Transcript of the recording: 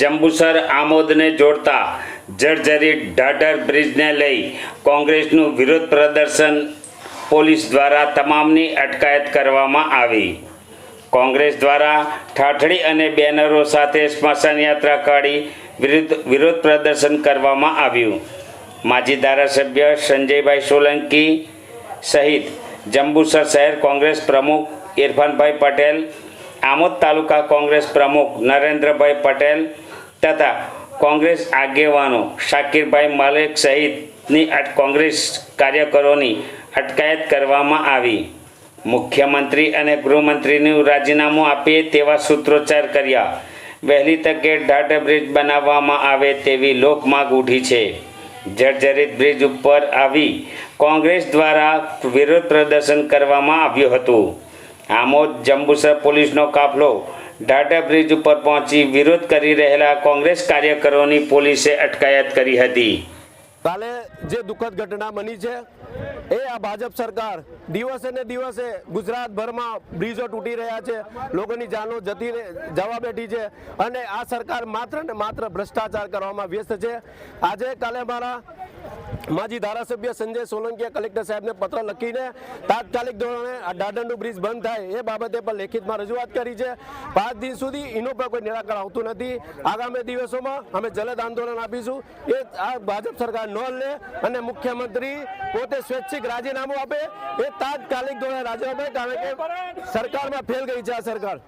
જંબુસર આમોદને જોડતા જર્જરિત ઢાઢર બ્રિજને લઈ કોંગ્રેસનું વિરોધ પ્રદર્શન પોલીસ દ્વારા તમામની અટકાયત કરવામાં આવી. કોંગ્રેસ દ્વારા ઠાઠડી અને બેનરો સાથે સ્મશાન યાત્રા કાઢી વિરુદ્ધ વિરોધ પ્રદર્શન કરવામાં આવ્યું. માજી ધારાસભ્ય સંજયભાઈ સોલંકી સહિત જંબુસર શહેર કોંગ્રેસ પ્રમુખ ઇરફાનભાઈ પટેલ, આમોદ તાલુકા કોંગ્રેસ પ્રમુખ નરેન્દ્રભાઈ પટેલ તથા કોંગ્રેસ આગેવાનો શાકિરભાઈ માલિક સહિતની કોંગ્રેસ કાર્યકરોની અટકાયત કરવામાં આવી. મુખ્યમંત્રી અને ગૃહમંત્રીનું રાજીનામું આપીએ તેવા સૂત્રોચ્ચાર કર્યા. વહેલી તકે ઢાઢર બ્રિજ બનાવવામાં આવે તેવી લોકમાગ ઉઠી છે. જર્જરિત બ્રિજ ઉપર આવી કોંગ્રેસ દ્વારા વિરોધ પ્રદર્શન કરવામાં આવ્યું હતું. આમોદ જંબુસર પોલીસનો કાફલો ઢાઢર બ્રિજ ઉપર પહોંચી વિરોધ કરી રહેલા કોંગ્રેસ કાર્યકરોની પોલીસે અટકાયત કરી હતી. કાલે જે દુઃખદ ઘટના બની છે, એ આ ભાજપ સરકાર દિવસે ને દિવસે ગુજરાતભરમાં બ્રિજો તૂટી રહ્યા છે, લોકોની જાનો જતી જવા બેઠી છે અને આ સરકાર માત્ર ને માત્ર ભ્રષ્ટાચાર કરવામાં વ્યસ્ત છે. આજે કાલે મારા માજી ધારાસભ્ય સંજય સોલંકીએ કલેક્ટર સાહેબને પત્ર લખીને તાત્કાલિક ધોરણે આ બ્રિજ બંધ થાય એ બાબતે પણ લેખિતમાં રજૂઆત કરી છે. પાંચ દિન સુધી એનો પણ કોઈ નિરાકરણ આવતું નથી. આગામી દિવસોમાં અમે જલદ આંદોલન આપીશું. એ આ ભાજપ સરકાર ન લે અને મુખ્યમંત્રી પોતે સ્વૈચ્છિક રાજીનામું આપે એ તાત્કાલિક ધોરણે રાજીનામું કારણ કે સરકારમાં ફેલ ગઈ છે આ સરકાર.